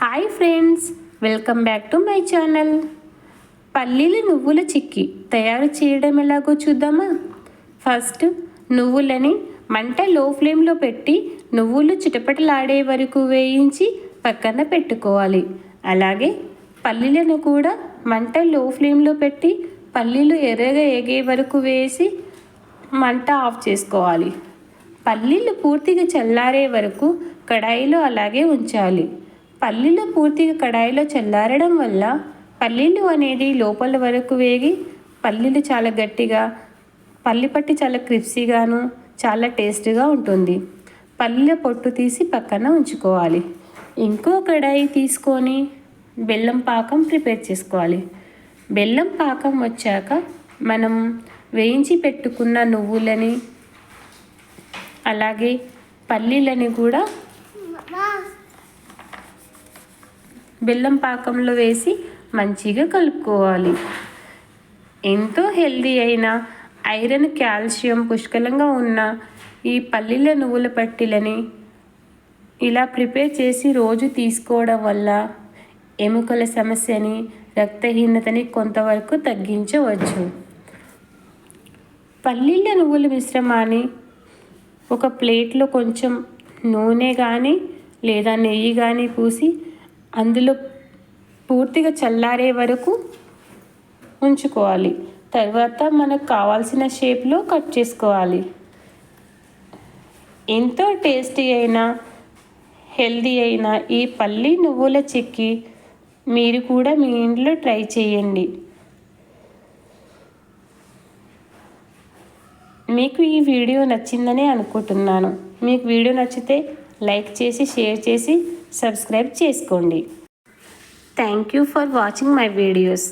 Hi friends welcome back to my channel. పల్లీలు నువ్వుల చిక్కి తయారు చేయడం ఎలాగో చూద్దామా? ఫస్ట్ నువ్వులని మంట లో ఫ్లేమ్లో పెట్టి నువ్వులు చిటపటలాడే వరకు వేయించి పక్కన పెట్టుకోవాలి. అలాగే పల్లీలను కూడా మంట లో ఫ్లేమ్లో పెట్టి పల్లీలు ఎర్రగా ఎగే వరకు వేసి మంట ఆఫ్ చేసుకోవాలి. పల్లీలు పూర్తిగా చల్లారే వరకు కడాయిలో అలాగే ఉంచాలి. పల్లీలు పూర్తిగా కడాయిలో చల్లారడం వల్ల పల్లీలు అనేది లోపల వరకు వేగి పల్లీలు చాలా గట్టిగా పల్లి పట్టి చాలా క్రిప్సీగాను చాలా టేస్ట్గా ఉంటుంది. పల్లీల పొట్టు తీసి పక్కన ఉంచుకోవాలి. ఇంకో కడాయి తీసుకొని బెల్లం పాకం ప్రిపేర్ చేసుకోవాలి. బెల్లం పాకం వచ్చాక మనం వేయించి పెట్టుకున్న నువ్వులని అలాగే పల్లీలని కూడా బెల్లం పాకంలో వేసి మంచిగా కలుపుకోవాలి. ఎంతో హెల్దీ అయిన ఐరన్ కాల్షియం పుష్కలంగా ఉన్న ఈ పల్లీల నువ్వుల పట్టీలని ఇలా ప్రిపేర్ చేసి రోజు తీసుకోవడం వల్ల ఎముకల సమస్యని రక్తహీనతని కొంతవరకు తగ్గించవచ్చు. పల్లీల నువ్వుల మిశ్రమాన్ని ఒక ప్లేట్లో కొంచెం నూనె కానీ లేదా నెయ్యి కానీ పూసి అందులో పూర్తిగా చల్లారే వరకు ఉంచుకోవాలి. తర్వాత మనకు కావాల్సిన షేప్లో కట్ చేసుకోవాలి. ఎంతో టేస్టీ అయిన హెల్దీ అయిన ఈ పల్లి నువ్వుల చెక్కి మీరు కూడా మీ ఇంట్లో ట్రై చేయండి. మీకు ఈ వీడియో నచ్చిందని అనుకుంటున్నాను. మీకు వీడియో నచ్చితే లైక్ చేసి షేర్ చేసి సబ్స్క్రైబ్ చేసుకోండి. Thank you for watching my videos